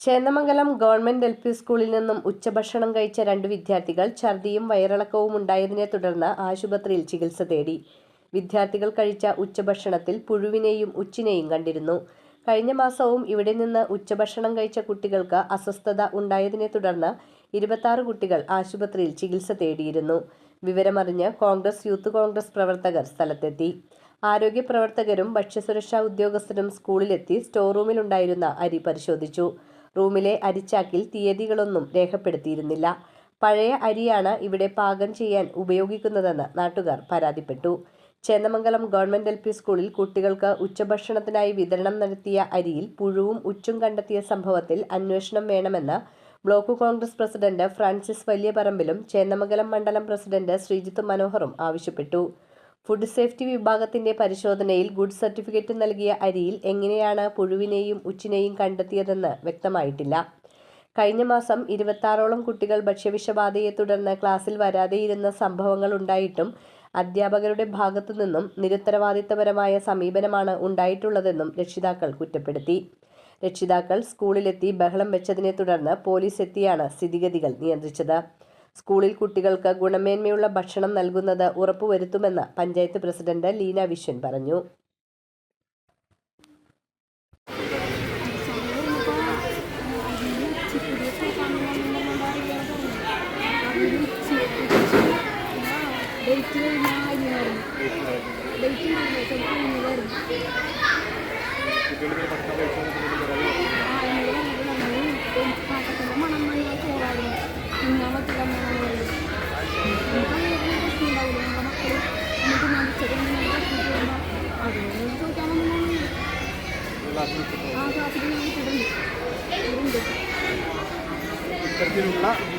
Chendamangalam government L P സ്കൂളിൽ നിന്നും ഉച്ചഭക്ഷണം കഴിച്ച രണ്ട് വിദ്യാർത്ഥികൾ ഛർദിയും വയറിളക്കവും ഉണ്ടായതിനെ തുടർന്ന് ആശുപത്രിയിൽ ചികിത്സ തേടി. വിദ്യാർത്ഥികൾ കഴിച്ച ഉച്ചഭക്ഷണത്തിൽ പുഴുവിനെയും ഉച്ചിനെയും കണ്ടിരുന്നു. കഴിഞ്ഞ മാസവും ഇവിടെ നിന്ന് ഉച്ചഭക്ഷണം കഴിച്ച കുട്ടികൾക്ക് അസ്വസ്ഥത ഉണ്ടായതിനെ തുടർന്ന് ഇരുപത്താറ് കുട്ടികൾ ആശുപത്രിയിൽ ചികിത്സ തേടിയിരുന്നു. വിവരമറിഞ്ഞ് കോൺഗ്രസ് യൂത്ത് കോൺഗ്രസ് പ്രവർത്തകർ സ്ഥലത്തെത്തി. ആരോഗ്യ പ്രവർത്തകരും ഭക്ഷ്യസുരക്ഷാ ഉദ്യോഗസ്ഥരും സ്കൂളിലെത്തി സ്റ്റോർ റൂമിലുണ്ടായിരുന്ന അരി പരിശോധിച്ചു. റൂമിലെ അരിച്ചാക്കിൽ തീയതികളൊന്നും രേഖപ്പെടുത്തിയിരുന്നില്ല. പഴയ അരിയാണ് ഇവിടെ പാകം ചെയ്യാൻ ഉപയോഗിക്കുന്നതെന്ന് നാട്ടുകാർ പരാതിപ്പെട്ടു. ചേന്നമംഗലം ഗവൺമെന്റ് എൽ പി സ്കൂളിൽ കുട്ടികൾക്ക് ഉച്ചഭക്ഷണത്തിനായി വിതരണം നടത്തിയ അരിയിൽ പുഴുവും ഉച്ചും കണ്ടെത്തിയ സംഭവത്തിൽ അന്വേഷണം വേണമെന്ന് ബ്ലോക്ക് കോൺഗ്രസ് പ്രസിഡന്റ് ഫ്രാൻസിസ് വലിയപറമ്പിലും ചേന്നമംഗലം മണ്ഡലം പ്രസിഡന്റ് ശ്രീജിത്ത് മനോഹറും ആവശ്യപ്പെട്ടു. ഫുഡ് സേഫ്റ്റി വിഭാഗത്തിന്റെ പരിശോധനയിൽ ഗുഡ് സർട്ടിഫിക്കറ്റ് നൽകിയ അരിയിൽ എങ്ങനെയാണ് പുഴുവിനെയും ഉച്ചിനെയും കണ്ടെത്തിയതെന്ന് വ്യക്തമായിട്ടില്ല. കഴിഞ്ഞ മാസം ഇരുപത്താറോളം കുട്ടികൾ ഭക്ഷ്യവിഷബാധയെ തുടർന്ന് ക്ലാസ്സിൽ വരാതെയിരുന്ന സംഭവങ്ങൾ ഉണ്ടായിട്ടും അധ്യാപകരുടെ ഭാഗത്തു നിന്നും നിരുത്തരവാദിത്തപരമായ സമീപനമാണ് ഉണ്ടായിട്ടുള്ളതെന്നും രക്ഷിതാക്കൾ കുറ്റപ്പെടുത്തി. രക്ഷിതാക്കൾ സ്കൂളിലെത്തി ബഹളം വെച്ചതിനെ തുടർന്ന് പോലീസ് എത്തിയാണ് സ്ഥിതിഗതികൾ നിയന്ത്രിച്ചത്. സ്കൂളിൽ കുട്ടികൾക്ക് ഗുണമേന്മയുള്ള ഭക്ഷണം നൽകുന്നത് ഉറപ്പുവരുത്തുമെന്ന് പഞ്ചായത്ത് പ്രസിഡന്റ് ലീന വിശ്വൻ പറഞ്ഞു അരി ക്ലാസ്സിൽ ഇത്തരത്തിലുള്ള